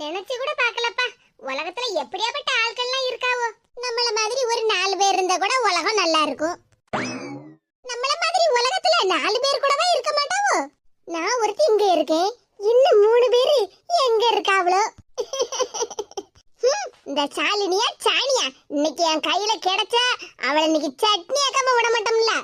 நினைச்சு கூட பார்க்கலப்பா. உலகத்துல எப்படியாப்பட்ட ஆட்கள்லாம் இருக்காவோ? நம்மள மாதிரி ஒரு நாலு பேர் இருந்தா கூட உலகம் நல்லா இருக்கும். நம்மள மாதிரி உலகத்துல நாலு பேர் கூடவா இருக்க மாட்டாவோ? நான் ஒருத்தி இங்க இருக்கேன். இன்னும் மூணு பேரு எங்க இருக்காவளோ? இந்த சாலினியா சாணியா இன்னைக்கு என் கையில கிடைச்சா அவளை இன்னைக்கு சட்னி ஆக்காம விட மாட்டோம்ல.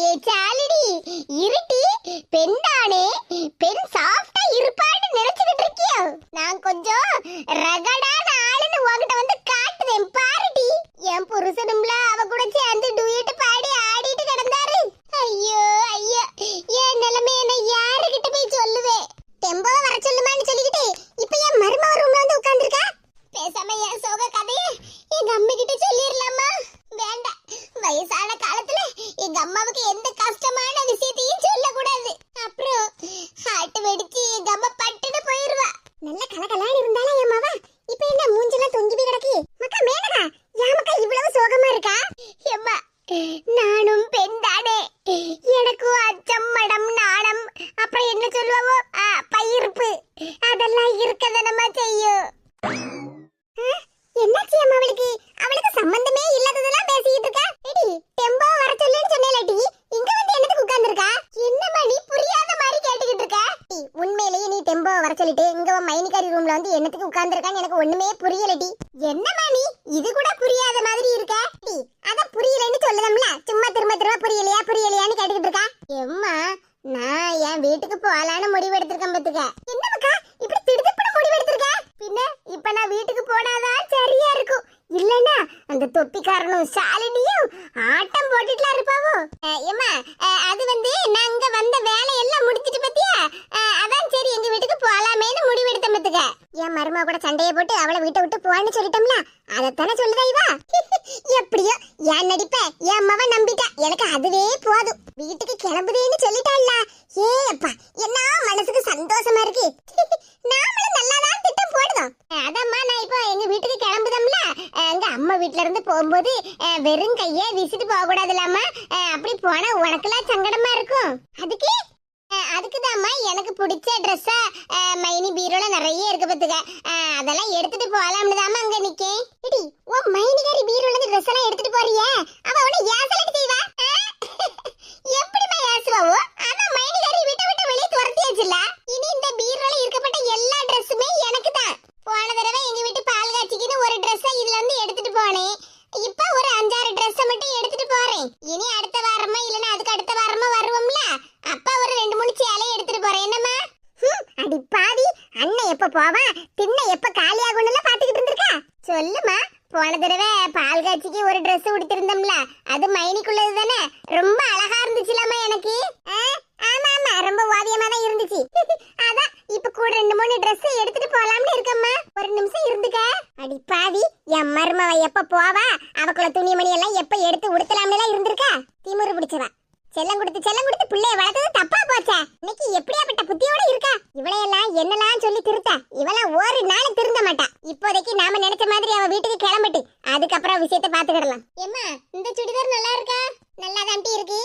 அடியே சாலிடி. இருட்டி பெண் தானே பெண் சாஃப்டா இருப்பான்னு நினைச்சுக்கிட்டு இருக்கியோ? நான் கொஞ்சம் ரகடா ஆளுன்னு உன்கிட்ட வந்து காட்டுவேன் பாருடி என் புருஷனும்ல அவ கூட சேர்ந்து டூயட் பாடி ஆடிட்டு கிடந்தாரு ஐயோ ஐயோ என் நிலைமை என்ன யாருகிட்ட போய் சொல்லுவேன் டெம்போ வர சொல்லுமான்னு சொல்லிக்கிட்டு இப்ப என் மருமக ரூம்ல வந்து உட்கார்ந்திருக்கா பேசாம என் சோக கதைய எங்க அம்மா கிட்ட சொல்லிரலாமா வேண்டாம் வயசான காலத்துல எங்க அம்மாவுக்கு எந்த கஷ்டமான விஷயத்தையும் சொல்லக்கூடாது அப்புறம் ஹார்ட் வெடிச்சு எங்க அம்மா பட்டுன்னு போயிருவா நல்ல கலகலான்னு இருந்தாலும் என் மாவா இப்ப என்ன மூஞ்செல்லாம் தொங்கி போய் கிடக்கு மக்கா மேனகா ஏன் மக்கா இவ்வளவு சோகமா இருக்கா எம்மா நானும் பெண் தானே எனக்கும் அச்சம் மடம் நாணம் அப்புறம் என்ன சொல்லுவாவோ ஆ, பயிர்ப்பு அதெல்லாம் இருக்கதனமா செய்யும் என்ன என்னாச்சு அம்மா அவளுக்கு? அவளுக்கு சம்பந்தமே இல்லாததெல்லாம் பேசிட்டு இருக்கா? எடி டெம்போ வர சொல்லுன்னு சொன்னேலடி இங்க வந்து என்னது உட்கார்ந்திருக்கா? என்னம்மா நீ புரியாத மாதிரி கேட்டுக்கிட்டு இருக்க? டி, உண்மையிலேயே நீ டெம்போ வர சொல்லிட்டு இங்க மைனிகாரி ரூம்ல வந்து என்னத்துக்கு உட்கார்ந்திருக்கான்னு எனக்கு ஒண்ணுமே புரியலடி என்னம்மா நீ? இது கூட புரியாத மாதிரி இருக்க டி, அத புரியலன்னு சொல்லலாம்ல சும்மா திரும்ப திரும்ப புரியலையா புரியலையான்னு கேட்டுக்கிட்டு இருக்கா எம்மா நான் என் வீட்டுக்கு போலான்னு முடிவு எடுத்திருக்கேன் பத்துக்க என்ன மக்கா இப்படி திடுதிப்புன்னு முடிவு எடுத்திருக்க பின்ன இப்ப நான் வீட்டுக்கு போனாதான் சரியா இருக்கும் இல்லனா அந்த தொப்பிக்காரனும் சாலினியும் ஆட்டம் போட்டுட்டுலாம் இருப்பாவோ அஹ், ஏம்மா அஹ், அது வந்து நான் இங்க வந்த வேலையெல்லாம் முடிச்சிட்டு பத்தியா அஹ், அதான் சரி எங்க வீட்டுக்கு போலாமேன்னு முடிவு எடுத்தேன் பத்துக்க என் மருமக கூட சண்டையை போட்டு அவளை வீட்டை விட்டு போன்னு சொல்லிட்டோம்ல அதைத்தானே சொல்லுதா இவா? எப்படியோ என் நடிப்ப? என் மவ நம்பிட்டா? எனக்கு அதுவே போதும். வீட்டுக்கு கிளம்புதேன்னு சொல்லிட்டாள்ல ஏ அப்பா என்ன மனசுக்கு சந்தோஷமா இருக்கு? நாமளும் நல்லாதான் திட்டம் போடுதோம். அதம்மா நான் இப்போ எங்க வீட்டுக்கு கிளம்புதோம்ல. எங்க அம்மா வீட்ல இருந்து போகும்போது வெறும் கையே வீசிட்டு போக கூடாதுலாமா அப்படி போனா உனக்கெல்லாம் சங்கடமா இருக்கும். அதுக்கு அதுக்குதாம்மா எனக்கு பிடிச்ச ட்ரெஸ்ஸா மைனி பீரோல நிறைய இருக்கு பத்துக்க அதெல்லாம் எடுத்துட்டு போலாம்னு தாமா அங்க நிக்கேன். இடி ஓ மைனிகாரி பீரோல இருந்து ட்ரெஸ் எல்லாம் எடுத்துட்டு போறியே? அவ உன ஏசலட்டு செய்வா? எப்படிமா ஏசுவாவோ அதான் மைனிகாரி விட்டு விட்டு வெளியே துரத்தியாச்சுல இனி இந்த பீரோல இருக்கப்பட்ட எல்லா ட்ரெஸ்ஸுமே எனக்கு தான் போன தடவை எங்க வீட்டு பால் காட்சிக்குன்னு ஒரு ட்ரெஸ் இதுல இருந்து எடுத்துட்டு போனேன் இப்ப ஒரு அஞ்சாறு ட்ரெஸ் மட்டும் எடுத்துட்டு போறேன் இனி அடுத்த வாரமா இல்லனா அதுக்கு அடுத்த வாரமா வருவோம்ல அப்பா ஒரு ரெண்டு மூணு சேலை எடுத்துட்டு போறேன் என்னம்மா ஹம், அடி பாவி அண்ணன் எப்ப போவா? திண்ணை எப்ப காலியாகும்னு பாத்துக்கிட்டு இருந்திருக்கா? சொல்லுமா போன தடவை பால் காட்சிக்கு ஒரு ட்ரெஸ் உடுத்திருந்தோம்ல. அது மைனிக்குள்ளது தானே? ரொம்ப அழகா இருந்துச்சுலாமா எனக்கு. ஆமா ஆமா. ரொம்ப ஓவியமா தான் இருந்துச்சு. அதான் இப்ப கூட ரெண்டு மூணு ட்ரெஸ் எடுத்துட்டு போலாம்னு இருக்கம்மா. ஒரு நிமிஷம் இருந்துக்க. அடி பாவி என் மருமவ எப்ப போவா? அவக்குள்ள துணிமணி எல்லாம் எப்ப எடுத்து உடுத்தலாம்னு எல்லாம் இருந்திருக்கா திமிரு பிடிச்சவ செல்லம் கொடுத்து செல்லம் கொடுத்து பிள்ளைய வளர்த்தது தப்பா போச்சே இன்னைக்கு எப்படியாப்பட்ட புத்தியோட இருக்கா இவளையெல்லாம் என்னலாம் சொல்லி திருத்த இவளாம் ஒரு நாள் திருந்த மாட்டா இப்போதைக்கு நாம நினைச்ச மாதிரி அவ வீட்டுக்கு கிளம்பட்டு அதுக்கப்புறம் விஷயத்தை பாத்துக்கிடலாம் ஏம்மா இந்த சுடிதார் நல்லா இருக்கா? நல்லா தாண்டி இருக்கு.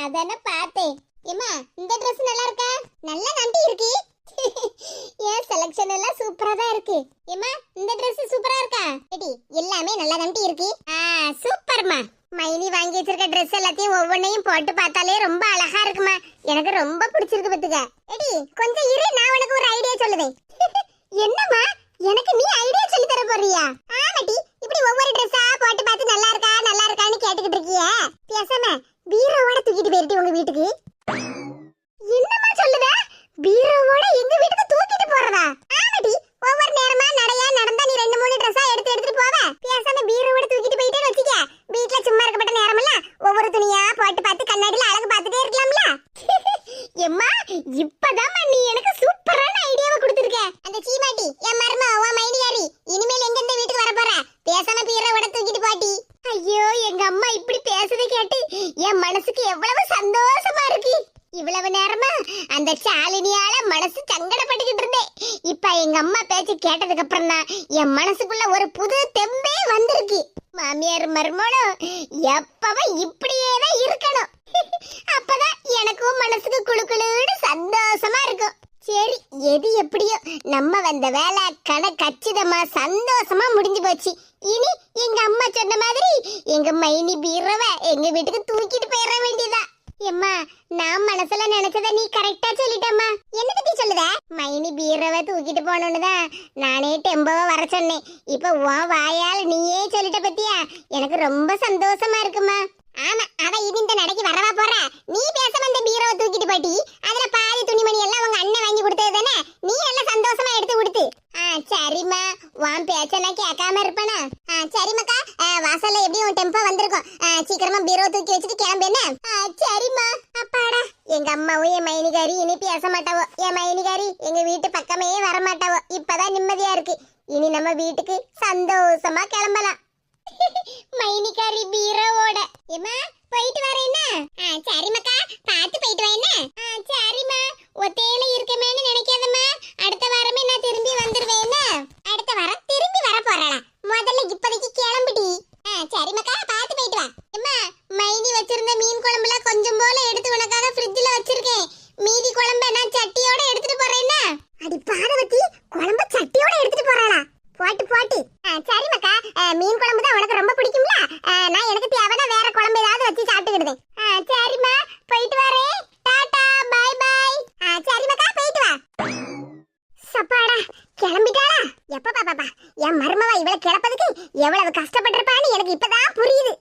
அதான பார்த்தேன். ஏம்மா இந்த ட்ரெஸ் நல்லா இருக்கா? நல்லா தாண்டி இருக்கு. ஏன் செலக்ஷன் எல்லாம் சூப்பரா தான் இருக்கு. ஏம்மா இந்த ட்ரெஸ் சூப்பரா இருக்கா? எடி எல்லாமே நல்லா தாண்டி இருக்கு. ஆ சூப்பர்மா மைனி வாங்கி வச்சிருக்க ட்ரெஸ் எல்லாத்தையும் ஒவ்வொன்றையும் போட்டு பார்த்தாலே ரொம்ப அழகா இருக்குமா? எனக்கு ரொம்ப பிடிச்சிருக்கு பத்துக்க எடி கொஞ்சம் இரு நான் உனக்கு ஒரு ஐடியா சொல்லுவேன் என்னம்மா? எனக்கு நீ ஐடியா சொல்லி தர போறியா? ஆமாட்டி இப்படி ஒவ்வொரு ட்ரெஸ்ஸா போட்டு பார்த்து நல்லா இருக்கா நல்லா இருக்கான்னு கேட்டுக்கிட்டு இருக்கியே? பேசாம பீரோவோட தூக்கிட்டு போயிட்டு உங்க வீட்டுக்கு. என்னம்மா சொல்லுத? பீரோவோட எங்க வீட்டுக்கு தூக்கிட்டு போறதா? ஆமாடி ஒவ்வொரு நேரமா நடையா நடந்தா நீ ரெண்டு மூணு ட்ரெஸ்ஸா எடுத்து எடுத்துட்டு போவ பேசாம பீரோவோட தூக்கிட்டு போயிட்டே வச்சுக்க வீட்ல சும்மா இருக்கப்பட்ட நேரமெல்லாம் ஒவ்வொரு துணியா போட்டு பார்த்து கண்ணாடியில அழகு பார்த்துட்டே இருக்கலாம்ல எம்மா இப்பதான் நீ எனக்கு சூப்பரான ஐடியாவை கொடுத்துருக்க அந்த சீமாட்டி என் மருமா உன் மைனிகாரி இனிமேல் எங்க இந்த வீட்டுக்கு வர போற பேசாம பீரோவோட தூக்கிட்டு போட்டி ஐயோ எங்க அம்மா இப்படி பேசுறதை கேட்டு என் மனசுக்கு எவ்வளவு சந்தோஷமா இருக்கு இவ்வளவு நேரமா அந்த சாலினியால மனசு சங்கடப்பட்டுக்கிட்டு இருந்தேன் இப்ப எங்க அம்மா பேச்சு கேட்டதுக்கு அப்புறம் தான் என் மனசுக்குள்ள ஒரு புது தெம்பே வந்திருக்கு. மாமியார் மர்மோனும் எப்பவும் இப்படியே தான் இருக்கணும். அப்பதான் எனக்கும் மனசுக்கு குழுக்குழுன்னு சந்தோஷமா இருக்கும். சரி எது எப்படியோ நம்ம வந்த வேலை கண கச்சிதமா சந்தோஷமா முடிஞ்சு போச்சு. இனி எங்க அம்மா சொன்ன மாதிரி எங்க மைனி பீரவ எங்க வீட்டுக்கு தூக்கிட்டு போயிட வேண்டியதான் எம்மா நான் மனசுல நினைச்சத நீ கரெக்டா சொல்லிட்டம்மா. என்ன பத்தி சொல்லுத? மைனி பீரவ தூக்கிட்டு போனோன்னுதான் நானே டெம்போவ வர சொன்னேன். இப்ப உன் வாயால் நீயே சொல்லிட்ட பத்தியா? எனக்கு ரொம்ப சந்தோஷமா இருக்குமா. ஆமா அவ இது இந்த நடைக்கு வரவா போற. நீ பேச வந்த பீரோவை தூக்கிட்டு போட்டி. அதுல பாதி துணிமணி எல்லாம் உங்க அண்ணன் வாங்கி கொடுத்தது தானே நீ எல்லாம் சந்தோஷமா எடுத்து கொடுத்து ஆ சரிம்மா உன் பேச்ச நான் கேட்காம இருப்பேனா ஆ சரிம்மாக்கா ஆ, வாசல்ல எப்படியும் உன் டெம்போ வந்திருக்கும் ஆ, சீக்கிரமா பீரோ தூக்கி வச்சுட்டு கிளம்பு என்ன ஆ, சரிம்மா அப்பாடா எங்க அம்மாவும் என் மைனிகாரி இனி பேச மாட்டாவோ என் மைனிகாரி எங்க வீட்டு பக்கமே வர மாட்டாவோ இப்பதான் நிம்மதியா இருக்கு இனி நம்ம வீட்டுக்கு சந்தோஷமா கிளம்பலாம் மைனிகாரி பீரோவோட ஏமா போயிட்டு வரேன்னா ஆ சரிம்மாக்கா பார்த்து போயிட்டு வரேன்னா ஆ சரிம்மா ஒத்தையில இருக்கமேன்னு நினைக்காதம்மா அடுத்த வாரமே நான் திரும்பி வந்துருவேன்னா அடுத்த வாரம் திரும்பி வர போறாளா முதல்ல இப்போதைக்கு கிளம்புடி ஆ சரிம்மாக்கா பார்த்து போயிட்டு வா அம்மா மைனி வச்சிருந்த மீன் குழம்புல கொஞ்சம் போல எடுத்து உனக்காக ஃப்ரிட்ஜ்ல வச்சிருக்கேன் மீதி குழம்ப நான் சட்டியோட எடுத்துட்டு போறேன்னா அடி பாரவதி குழம்ப சட்டியோட எடுத்துட்டு போறாளா போட்டு போட்டு ஆ, சரிம்மாக்கா ஆ, மீன் குழம்பு தான் உனக்கு ரொம்ப பிடிக்கும்ல ஆ, நான் எனக்கு தேவைன்னா வேற குழம்பு ஏதாவது வச்சு சாப்பிட்டுக்கிடுதேன் ஆ, சரிம்மா போயிட்டு வரேன் டாடா பை பை ஆ, சரிம்மாக்கா போயிட்டு வா சப்பாடா கிளம்பிட்டாளா எப்ப பாப்பா என் மருமவா இவளை கிளப்பதுக்கு எவ்வளவு கஷ்டப்பட்டிருப்பான்னு எனக்கு இப்பதான் புரியுது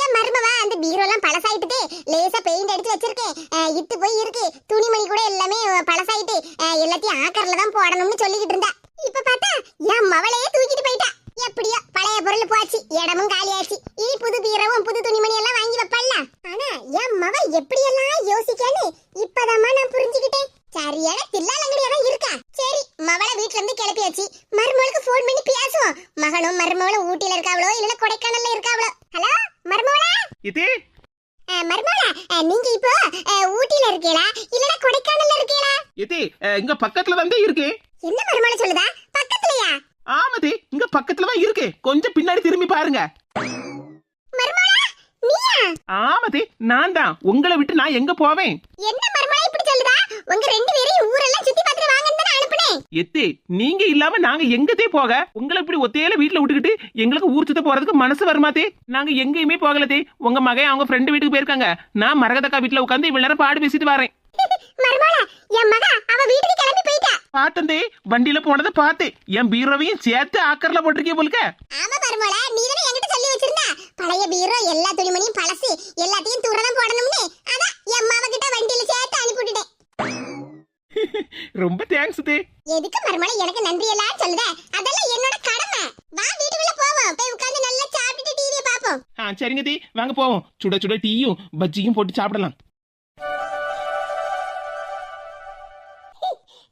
என் மருமவா அந்த பீரோலாம் பழசாயிட்டுதே லேசா பெயிண்ட் அடிச்சு வச்சிருக்கேன். இட்டு இத்து போய் இருக்கு. துணிமணி கூட எல்லாமே பழசாயிட்டு. எல்லாத்தையும் ஆக்கர்ல தான் போடணும்னு சொல்லிக்கிட்டு இருந்தா. இப்ப பார்த்தா என் மவளையே தூக்கிட்டு போயிட்டா. எப்படியோ பழைய பொருள் போச்சு. இடமும் காலியாச்சு. இனி புது பீரவும் புது துணிமணி எல்லாம் வாங்கி வைப்பல்ல. ஆனா என் மவ எப்படியெல்லாம் யோசிக்கான்னு இப்பதாம்மா நான் புரிஞ்சுக்கிட்டேன். சரியான தில்லாலங்கடியா தான் இருக்கா. சரி மவளை வீட்ல இருந்து கிளப்பியாச்சு மருமகளுக்கு ஃபோன் பண்ணி பேசுவோம். மகனும் மருமகளும் ஊட்டில இருக்காவளோ இல்ல கொடைக்கானல்ல இருக்காவளோ. ஹலோ மருமகளா? இது அஹ், நீங்க இப்போ ஊட்டில இருக்கீங்களா? இல்லனா கொடைக்கானல்ல இருக்கீங்களா? இது இங்க பக்கத்துல தான் இருக்கு. என்ன மருமகள சொல்லுதா? பக்கத்துலயா? ஆமாதே இங்க பக்கத்துல தான் இருக்கு. கொஞ்சம் பின்னாடி திரும்பி பாருங்க. மருமகளா நீயா? ஆமாதே நான் தான் உங்களை விட்டு நான் எங்க போவேன்? என்ன மருமகளா இப்படி சொல்லுதா? உங்க ரெண்டு எத்தே நீங்க இல்லாம நாங்க எங்கத்தே போக? உங்களை இப்படி ஒத்தையில வீட்டுல விட்டுக்கிட்டு எங்களுக்கு ஊர் சுத்த போறதுக்கு மனசு வருமாத்தே நாங்க எங்கேயுமே போகலதே உங்க மகன் அவங்க ஃப்ரெண்டு வீட்டுக்கு போயிருக்காங்க. நான் மரகதக்கா வீட்டுல உட்காந்து இவ்வளவு நேரம் பாடு பேசிட்டு வரேன். பார்த்தந்தே வண்டியில போனதை பார்த்தேன் என் பீரோவையும் சேர்த்து ஆக்கர்ல போட்டிருக்கே போலுக்க. ஆமா மருமகளா நீ என்கிட்ட சொல்லி வச்சிருந்தா. பழைய பீரோ எல்லா துணிமணியும் பழசு எல்லாத்தையும் தூரதான் போடணும்னு. ரொம்ப தேங்க்ஸ் தே. எதுக்கு மருமலை எனக்கு நன்றி எல்லாம் சொல்லுத? அதெல்லாம் என்னோட கடமை. வா வீட்டுக்குள்ள போவோம். போய் உட்கார்ந்து நல்லா சாப்பிட்டுட்டு டிவியை பாப்போம் ஆ சரிங்க தே. வாங்க போவோம். சுட சுட டீயும் பஜ்ஜியும் போட்டு சாப்பிடலாம்.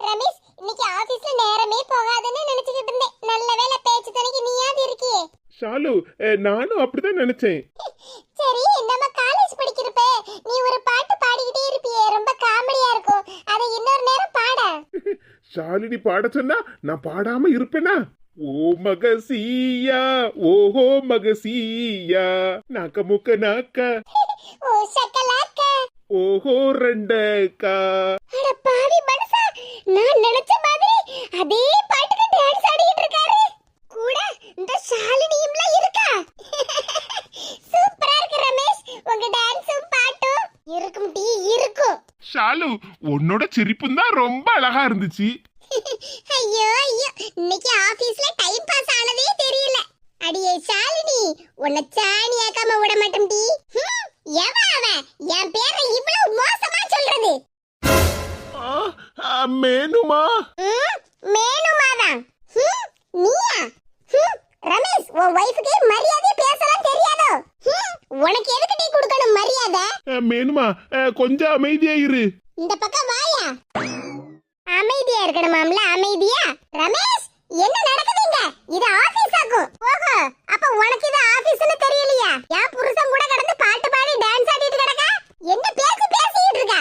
ரமேஷ் இன்னைக்கு ஆபீஸ்ல நேரமே போகாதுன்னு நினைச்சுக்கிட்டு இருந்தேன். நல்ல வேளை பேச்சு தனிக்கு நீயாவது இருக்கியே. ஷாலு நானும் அப்படிதான் நினைச்சேன். ஷாலினி பாட சொன்னா நான் பாடாம இருப்பேனா? ஓ மகசீயா ஓஹோ மகசீயா நாக்க முக்க நாக்க. ஓ சக்கலாக்க. ஓஹோ ரெண்டக்கா. அட பாவி மனசா நான் நினைச்ச மாதிரி அதே பாட்டுக்கு டான்ஸ் ஆடிட்டு இருக்காரு. கூட இந்த ஷாலினியும்ல இருக்கா? சூப்பரா இருக்கு ரமேஷ். உங்க டான்ஸும் பாட்டும் இருக்கும் டீ இருக்கும். ஷாலு உன்னோட சிரிப்பும் தான் ரொம்ப அழகா இருந்துச்சு. ஐயோ ஐயோ இன்னைக்கு ஆபீஸ்ல டைம் பாஸ் ஆனதே தெரியல. அடியே ஷாலினி உன்னை சாணியாக்காம விட மாட்டோம் டி. ஹம், எவன் அவன்? என் பேரை இவ்வளவு மோசமா சொல்றது? ஆ, ஆ, மேனுமா? ம், மேனுமாதான். ஹம், நீயா? ஹம், ரமேஷ் உன் ஒய்ஃபுக்கு மரியாதை பேசலாம் தெரியாதோ? ஹம், உனக்கு எதுக்கு மேனுமா கொஞ்சம் அமைதியா இரு. இந்த பக்கம் வாயா. அமைதியா இருக்கணுமாம்ல அமைதியா. ரமேஷ் என்ன நடக்குதுங்க? இது ஆபீஸ் ஆக்கும் ஓஹோ அப்ப உனக்கு இது ஆபீஸ்னு தெரியலையா? என் புருஷன் கூட கடந்து பாட்டு பாடி டான்ஸ் ஆடிட்டு கிடக்க? என்ன பேசி பேசிட்டு இருக்க?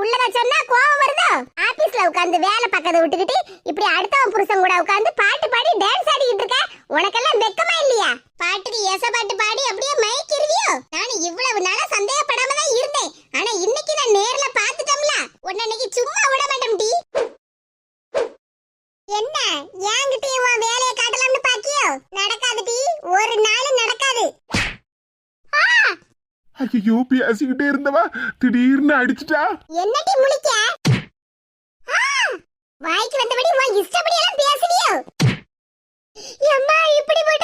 உள்ளத சொன்னா கோவம் வருதோ? ஆபீஸ்ல உட்கார்ந்து வேலை பக்கத்தை விட்டுக்கிட்டு இப்படி அடுத்தவன் புருஷன் கூட உட்கார்ந்து பாட்டு பாடி டான்ஸ் ஆடிக்கிட்டு இருக்க? உனக்கெல்லாம் வெக்கமா இல்லையா? பாட்டுக்கு ஏச பாட்டு பாடி அப்படியே மயக்கிருவியோ? நான் இவ்வளவு நாளா சந்தேகப்படாம தான் இருந்தேன். ஆனா இன்னைக்கு நான் நேர்ல பாத்துட்டோம்ல உன்ன இன்னைக்கு சும்மா விட மாட்டேன் டி. என்ன? என்கிட்டயும் உன் வேலையை காட்டலாம்னு பாக்கியோ? நடக்காது டி. ஒரு நாளும் நடக்காது. ஐயோ பேசிக்கிட்டே இருந்தவா? திடீர்னு என்ன என்னடி முழிக்க? வாய்க்கு வந்தபடி உன் இஷ்டப்படி எல்லாம் பேசுவியோ? அம்மா இப்படி போட்டு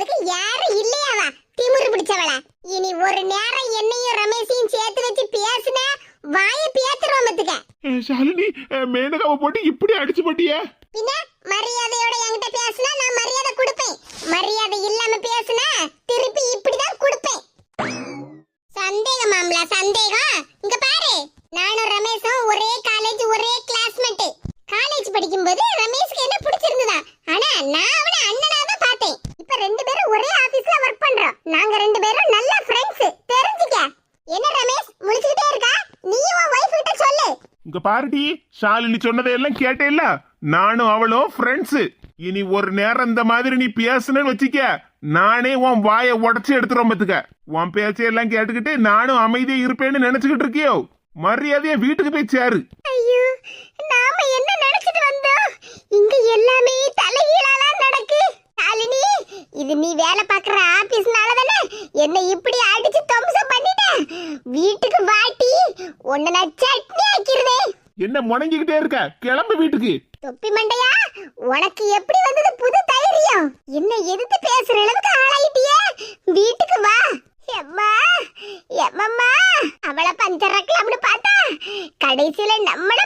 கேட்கறதுக்கு யாரும் இல்லையாவா? திமிரு பிடிச்சவள. இனி ஒரு நேரம் என்னையும் ரமேஷையும் சேர்த்து வச்சு பேசுன வாய பேத்துருவோம் மத்துக்க அஹ், ஷாலினி மேனகாவை போட்டு இப்படி அடிச்சு போட்டியே? பின்ன மரியாதையோட என்கிட்ட பேசுனா நான் மரியாதை கொடுப்பேன். மரியாதை இல்லாம பேசுனா திருப்பி இப்படிதான் கொடுப்பேன். சந்தேகம் மாம்லா சந்தேகம். இங்க பாரு நானும் ரமேஷும் ஒரே காலேஜ் ஒரே கிளாஸ்மேட் காலேஜ் படிக்கும்போது ரமேஷ்க்கு என்ன பிடிச்சிருந்ததா? ஆனா நான் அவனை அண்ணனா தான் பார்த்தேன். இப்ப ரெண்டு பேரும் ஒரே ஆபீஸ்ல ஒர்க் பண்றோம். நாங்க ரெண்டு பேரும் நல்ல ஃப்ரெண்ட்ஸ் தெரிஞ்சுக்க. என்ன ரமேஷ் முழிச்சுக்கிட்டே இருக்கா? நீயும் உன் வைஃப் கிட்ட சொல்லு. இங்க பாருடி ஷாலினி சொன்னதையெல்லாம் கேட்டேல்ல? நானும் அவளும் ஃப்ரெண்ட்ஸ் இனி ஒரு நேரம் இந்த மாதிரி நீ பேசுனேன்னு வச்சுக்க நானே உன் வாயை உடச்சு எடுத்துறோம் பத்துக்க. உன் பேச்சையெல்லாம் கேட்டுக்கிட்டு நானும் அமைதியா இருப்பேன்னு நினைச்சுக்கிட்டு இருக்கியோ? மரியாதையா வீட்டுக்கு போய் சேரு. ஐயோ நாம என்ன நினைச்சிட்டு வந்தோம் இங்க எல்லாமே தலைகீழாலாம் நடக்கு சாலினி இது நீ வேலை பார்க்குற ஆபீஸ்னால தானே என்னை இப்படி அடிச்சு தம்சம் பண்ணிட்ட? வீட்டுக்கு வாட்டி உன்னை நான் சட்னி ஆக்கிருதே. என்ன முணங்கிக்கிட்டே இருக்க? கிளம்பு வீட்டுக்கு. தொப்பி மண்டையா? உனக்கு எப்படி வந்தது புது தைரியம்? என்ன எதிர்த்து பேசுற அளவுக்கு ஆளாயிட்டியே? வீட்டுக்கு வா. எம்மா எம்மம்மா அவளை பஞ்சராக்கலாம்னு பார்த்தா கடைசியில நம்மள